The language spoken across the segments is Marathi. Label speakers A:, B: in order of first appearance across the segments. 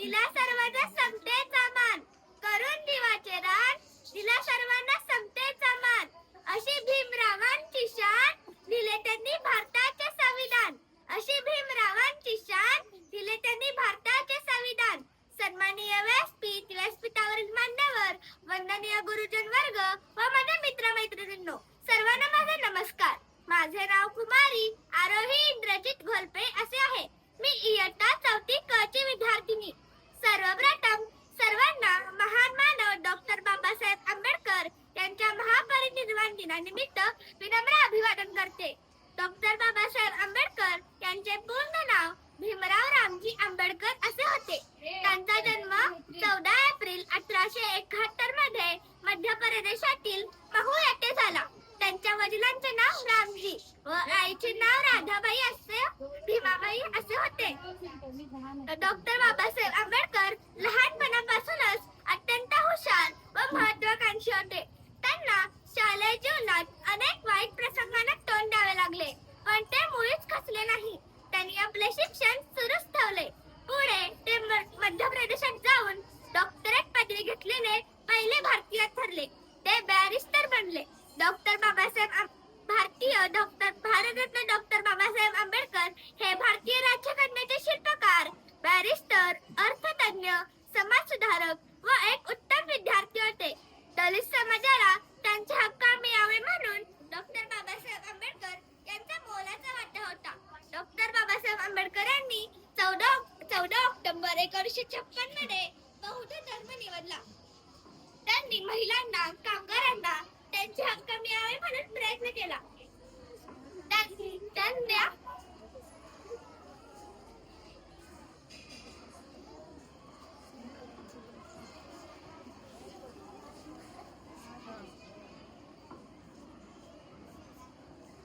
A: दिला सर्वांना समतेचा मान करून दिवाचे दान दिला सर्वांना समतेचा मान अशी भीमरावांची शान दिले त्यांनी भारताचे संविधान. अशी भीमरावांची शान दिले त्यांनी भारताचे संविधान. सन्माननीय व्यासपीठ व्यासपीठावरील मान्यवर वंदनीय गुरुजन वर्ग व माझ्या मित्र मैत्रिणींनो सर्वांना माझे नमस्कार. माझे नाव कुमारी सर्वप्रथम सर्वांना महान मानव डॉक्टर बाबासाहेब आंबेडकर यांच्या महापरिनिर्वाण दिनानिमित्त विनम्र अभिवादन करते. डॉक्टर बाबासाहेब आंबेडकर यांचे पूर्ण नाव भीमराव रामजी आंबेडकर असे होते. त्यांचा जन्म चौदा एप्रिल अठराशे एकाहत्तरमध्ये मध्य प्रदेशातील महू येथे झाला. त्यांच्या वडिलांचे नाव रामजी व आईचे नाव राधाबाई असे भीमाबाई असे होते. डॉक्टर बाबासाहेब आंबेडकर लहानपणापासूनच अत्यंत हुशार व महत्वाकांक्षी होते. त्यांना शालेय जीवनात अनेक वाईट प्रसंगांना तोंड द्यावे लागले. पण ते मुळीच खचले नाही. त्यांनी आपले शिक्षण सुरूच ठेवले. पुढे ते मध्य प्रदेशात जाऊन डॉक्टरेट पदवी घेतलेले पहिले भारतीय ठरले. ते बॅरिस्टर बनले. डॉक्टर बाबासाहेब भारतीय डॉक्टर भारतरत्न डॉक्टर बाबासाहेब आंबेडकर हे भारतीय बॅरिस्टर अर्थतज्ञ समाजसुधारक व एक उत्तम विद्यार्थी होते. दलित समाजाला त्यांचे हक्क मिळावे म्हणून डॉक्टर बाबासाहेब आंबेडकर यांचा मोलाचा वाटा होता. डॉक्टर बाबासाहेब आंबेडकर यांनी चौदा चौदा ऑक्टोबर एकोणीसशे छप्पनमध्ये बौद्ध धर्म निवडला. त्यांनी महिलांना कामगारांना त्यांचे हक्क मिळावे म्हणून प्रयत्न केला त्यां- त्यांना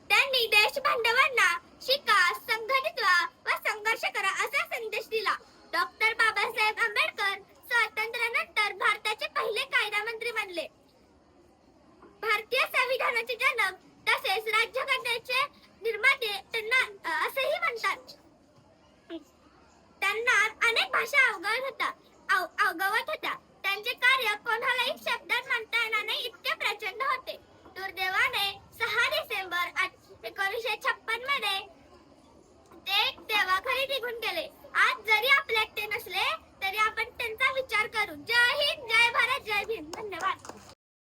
A: त्यांनी देश बांधवांना शिका संघटित व्हा व संघर्ष करा असा संदेश दिला. डॉक्टर बाबासाहेब आंबेडकर स्वातंत्र्यानंतर भारताचे पहिले कायदा मंत्री बनले. भारतीय संविधानाचे जनक तसेच राज्यघटनेचे निर्माते त्यांना असेही म्हणतात. त्यांना अनेक भाषा अवगत होता अव- अवगत होत्या. त्यांचे कार्य कोणालाही शब्दात छप्पनमध्ये ते तेव्हा खरी निघून गेले. आज जरी आपल्या